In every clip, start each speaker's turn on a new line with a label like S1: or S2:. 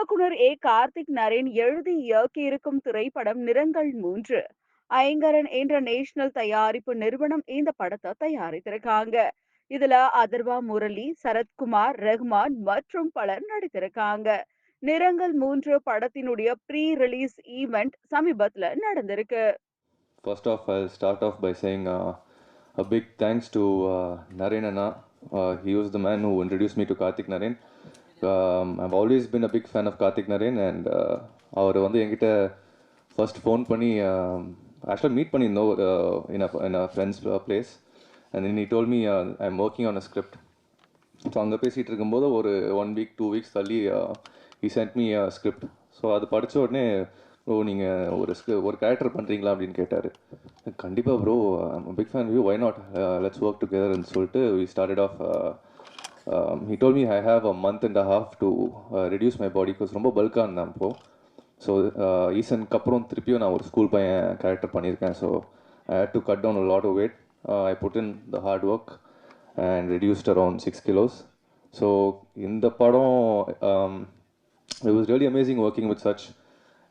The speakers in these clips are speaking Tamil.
S1: இயக்குனர் ஏ. கார்த்திக் நரேன் எழுதி இயக்கியிருக்கும் திரைப்படம் நிறங்கள் மூன்று. ஐங்கரன் இன்டர்நேஷனல் தயாரிப்பு நிறுவனம் இந்த படத்தை தயாரித்திருக்காங்க. இதுல அதர்வா முரளி சரத்குமார் ரஹ்மான் மற்றும் பலர் நடித்திருக்காங்க. நிறங்கள் மூன்று படத்தினுடைய ப்ரீ ரிலீஸ் ஈவெண்ட் சமீபத்தில் நடந்திருக்கு.
S2: First off I'll start off by saying a big thanks thanks Naren Anna Naren Anna. Uh, he was me to Karthik Naren I've always been a big fan of Karthik Naren and அவர் வந்து என்கிட்ட ஃபர்ஸ்ட் ஃபோன் பண்ணி ஆக்சுவலாக மீட் பண்ணியிருந்தோம் in in a friend's place and in he told me I I'm working on a script so அங்கே பேசிகிட்டு இருக்கும்போது ஒரு ஒன் வீக் டூ வீக்ஸ் தள்ளி he sent me script so அது படித்த உடனே ப்ரோ நீங்கள் ஒரு ஸ்க ஒரு கேரக்டர் பண்ணுறீங்களா அப்படின்னு கேட்டார். கண்டிப்பாக bro big fan view why not let's work டுகெதர்னு சொல்லிட்டு we started off he told me I have a month and a half to reduce my body because ரொம்ப பல்காக இருந்தேன் இப்போது ஸோ ஈசனுக்கு அப்புறம் திருப்பியும் நான் ஒரு ஸ்கூல் பையன் கேரக்டர் பண்ணியிருக்கேன். So I hate to cut down lot of weight I put in the hard work and reduced around six kilos so இந்த படம் it was really amazing working with such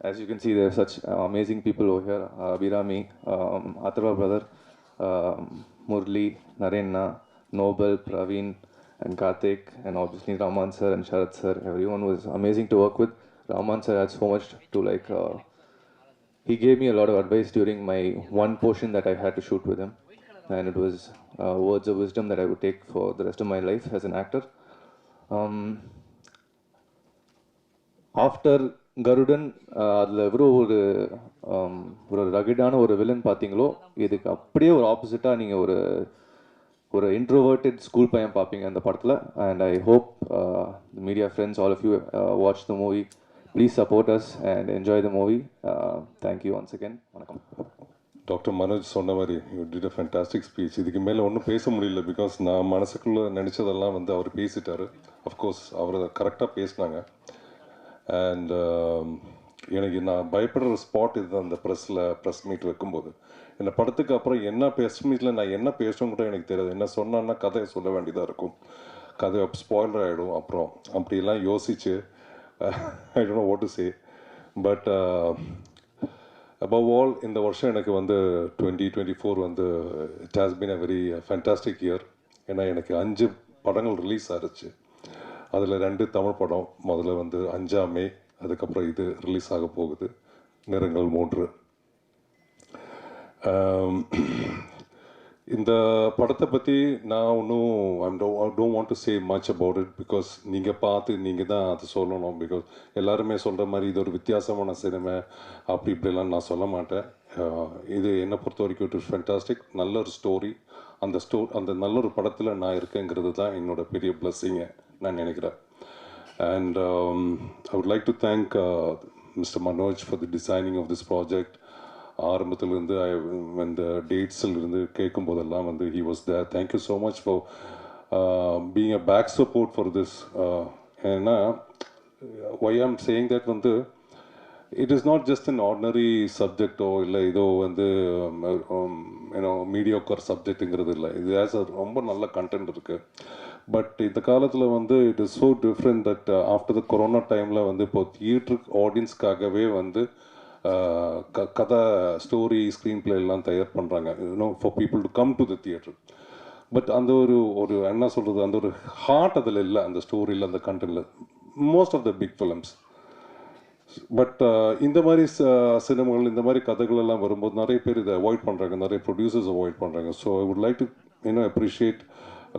S2: as you can see there such amazing people oh here Abhirami here brother Murali நரேன்னா Noble Praveen and Karthik and obviously Raman sir and Sharat sir everyone was amazing to work with Raman sir had so much to like uh, he gave me a lot of advice during my one portion that I had to shoot with him and it was uh, words of wisdom that I would take for the rest of my life as an actor um, after Garudan அதில் எவ்வளோ ஒரு um, ஒரு ரகிடான ஒரு வில்லன் பார்த்தீங்களோ இதுக்கு அப்படியே ஒரு ஆப்போசிட்டாக நீங்கள் ஒரு ஒரு இன்ட்ரோவர்ட்டட் ஸ்கூல் பையன் பார்ப்பீங்க அந்த படத்தில். And I hope media friends all of you watch the movie please support us and enjoy the movie thank you once again வணக்கம்.
S3: டாக்டர் மனோஜ் சொன்ன மாதிரி you did a fantastic speech இதுக்கு மேலே ஒன்றும் பேச முடியல பிகாஸ் நான் மனசுக்குள்ளே நினச்சதெல்லாம் வந்து அவர் பேசிட்டாரு. அஃப்கோர்ஸ் அவர் கரெக்டாக பேசினாங்க. அண்ட் எனக்கு நான் பயப்படுற ஸ்பாட் இதுதான் அந்த ப்ரெஸ்ஸில் ப்ரெஸ் மீட் வைக்கும்போது. இந்த படத்துக்கு அப்புறம் என்ன ப்ரெஸ் மீட்டில் நான் என்ன பேசணும் கூட எனக்கு தெரியாது. என்ன சொன்னான்னா கதையை சொல்ல வேண்டியதாக இருக்கும். கதை ஸ்பாயிலர் ஆகிடும் அப்புறம் அப்படிலாம் யோசிச்சு I don't know what to say but above all இந்த வருஷம் எனக்கு வந்து டுவெண்ட்டி டுவெண்ட்டி ஃபோர் வந்து it has been a very fantastic year ஏன்னா எனக்கு அஞ்சு படங்கள் ரிலீஸ் ஆகிருச்சு அதில் ரெண்டு தமிழ் படம் முதல்ல வந்து அஞ்சாம் மே அதுக்கப்புறம் இது ரிலீஸ் ஆக போகுது. நிறங்கள் மூன்று. இந்த படத்தை பற்றி நான் ஒன்றும் I'm don't want to say much about it because நீங்கள் பார்த்து நீங்கள் தான் அது சொல்லணும். பிகாஸ் எல்லாருமே சொல்கிற மாதிரி இது ஒரு வித்தியாசமான சினிமா அப்படி இப்படிலாம் நான் சொல்ல மாட்டேன். இது என்னை பொறுத்த வரைக்கும் இட் இஸ் ஃபென்டாஸ்டிக் நல்ல ஒரு ஸ்டோரி அந்த ஸ்டோ அந்த நல்ல ஒரு படத்தில் நான் இருக்கேங்கிறது தான் என்னோடய பெரிய பிளஸ்ஸிங்கை நான் நினைக்கிறேன். And um, I would like to thank uh, Mr. Manoj for the designing of this project. ஆரம்பத்திலிருந்து ஐ இந்த டேட்ஸில் இருந்து கேட்கும் போதெல்லாம் வந்து he was there thank you so much for being a back support for this ஏன்னா ஒய் ஆம் சேயிங் தட் வந்து it is not just an ordinary சப்ஜெக்டோ இல்லை ஏதோ வந்து ஏன்னோ மீடியோக்கர் சப்ஜெக்ட்டுங்கிறது இல்லை இது ஆஸ் அ ரொம்ப நல்ல கண்டென்ட் இருக்குது பட் இந்த காலத்தில் வந்து it is so different that after the corona டைமில் வந்து இப்போ தியேட்டர் ஆடியன்ஸ்க்காகவே வந்து uh, க கதை ஸ்டோரி ஸ்க்ரீன் பிளே எல்லாம் தயார் பண்ணுறாங்க you know for people to come to the theatre but அந்த ஒரு ஒரு என்ன சொல்கிறது அந்த ஒரு ஹார்ட் அதில் இல்லை அந்த ஸ்டோரியில் அந்த கண்டென்ட்டில் most of the big films but இந்த மாதிரி uh, சினிமாகள் இந்த மாதிரி கதைகள் எல்லாம் வரும்போது நிறைய பேர் இதை அவாய்ட் பண்ணுறாங்க நிறைய ப்ரொடியூசர்ஸ் அவாய்ட் பண்ணுறாங்க so I would like to you know appreciate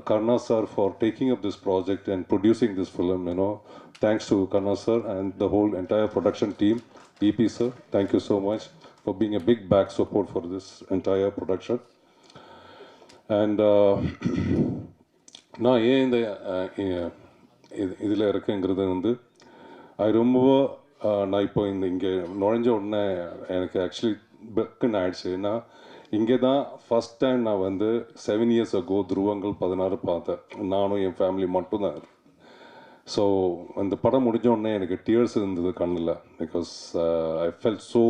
S3: Karna sir for taking up this project and producing this film you know thanks to Karna sir and the whole entire production team E P sir thank you so much for being a big back support for this entire production and நான் ஏன் இந்த இதில் இருக்கேங்கிறது வந்து அது ரொம்ப அஹ், நான் இப்போ இந்த இங்கே நுழைஞ்ச உடனே எனக்கு ஆக்சுவலி பெக்குன்னு ஆயிடுச்சு ஏன்னா இங்கே தான் ஃபஸ்ட் டைம் நான் வந்து செவன் இயர்ஸ் அகோ துருவங்கள் பதினாறு பார்த்தேன். நானும் என் ஃபேமிலி மட்டும்தான் ஸோ அந்த படம் முடிஞ்சோடனே எனக்கு டியர்ஸ் இருந்தது கண்ணில். பிகாஸ் ஐ ஃபெல் ஸோ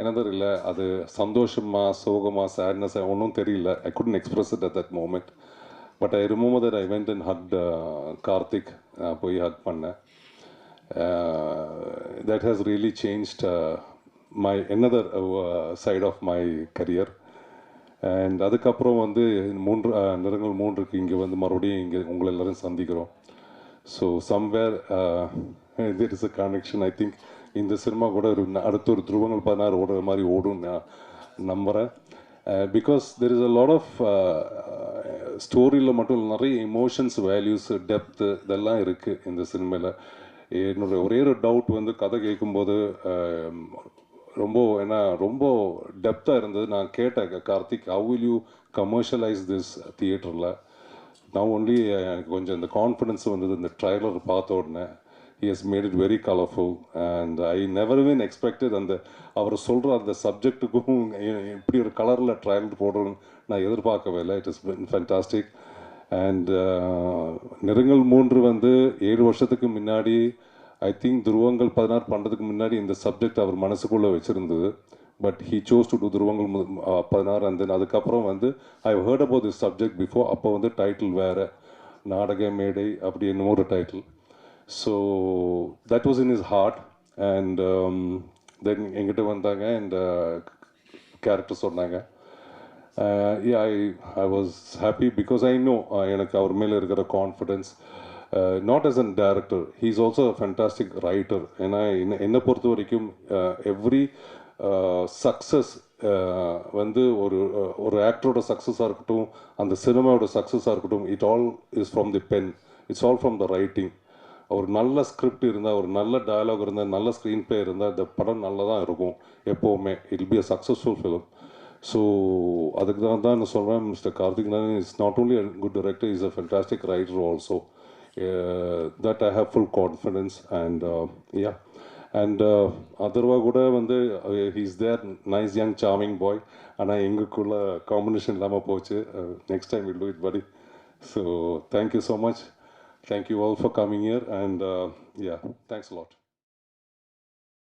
S3: என்ன தெரியல அது சந்தோஷமா சோகமா சேட்னஸ் ஒன்றும் தெரியல. I couldn't express it at that moment but I remove that I went and hug Karthik போய் ஹக் பண்ணேன். That has really changed my another side of my career and அதுக்கப்புறம் வந்து மூன்று uh, நிறங்கள் மூன்றுக்கு இங்கே வந்து மறுபடியும் இங்கே உங்களை எல்லோரும் சந்திக்கிறோம். So somewhere there is a connection I think இந்த சினிமா கூட ஒரு அடுத்த ஒரு துருவங்கள் பதினாறு ஓடுற மாதிரி ஓடும் நான் நம்புகிறேன் because there is a lot of ஸ்டோரியில் மட்டும் நிறைய இமோஷன்ஸ் வேல்யூஸ் டெப்த்து இதெல்லாம் இருக்குது இந்த சினிமாவில் என்னுடைய ஒரே ஒரு டவுட் வந்து கதை கேட்கும்போது um, ரொம்ப ஏன்னா ரொம்ப டெப்த்தாக இருந்தது. நான் கேட்டேன் Karthik how will you commercialise this தியேட்டரில் நான் ஒன்லி எனக்கு கொஞ்சம் இந்த கான்ஃபிடென்ஸ் வந்தது. இந்த ட்ரைலர் பார்த்த உடனே he has made it very colourful and I never expected அந்த அவர் சொல்கிற அந்த சப்ஜெக்ட்டுக்கும் இப்படி ஒரு கலரில் ட்ரைலர் போடணும்னு நான் எதிர்பார்க்கவே இல்லை. இட் இஸ் ஃபென்டாஸ்டிக் அண்ட் நிறங்கள் மூன்று வந்து ஏழு வருஷத்துக்கு முன்னாடி ஐ திங்க் துருவங்கள் பதினாறு பண்ணுறதுக்கு முன்னாடி இந்த சப்ஜெக்ட் அவர் மனசுக்குள்ளே வச்சுருந்தது. But he chose to do Dhuruvangal Pathinaaru and then அதுக்கப்புறம் வந்து I heard about this subject before அப்போ வந்து டைட்டில் வேறு. நாடக மேடை அப்படி என்னமோ ஒரு title so that was in is heart and then எங்கிட்ட வந்தாங்க அண்ட் கேரக்டர் uh, சொன்னாங்க. I I was happy because I know எனக்கு அவர் மேலே இருக்கிற confidence not as an director he is also fantastic writer ஏன்னா என்ன என்னை பொறுத்த வரைக்கும் எவ்ரி சக்ஸஸ் வந்து ஒரு uh, ஒரு ஆக்டரோட சக்ஸஸாக இருக்கட்டும் அந்த சினிமாவோட சக்ஸஸாக இருக்கட்டும் it all is from the pen it's all from the writing ஒரு நல்ல ஸ்கிரிப்ட் இருந்தால் ஒரு நல்ல டயலாக் இருந்தால் நல்ல ஸ்க்ரீன் பிளே இருந்தால் இந்த படம் நல்லதாக இருக்கும் எப்போவுமே. It be a successful film so அதுக்கு தான் தான் நான் சொல்கிறேன் மிஸ்டர் கார்த்திக் தான் is not only a good director is a fantastic writer also that I have full confidence and ya and Atharvaa கூட வந்து he's there nice young charming boy ஆனால் எங்களுக்குள்ள காம்பினேஷன் இல்லாமல் போச்சு. Next time will do it படி so thank you so much thank you all for for year and ya thanks lot.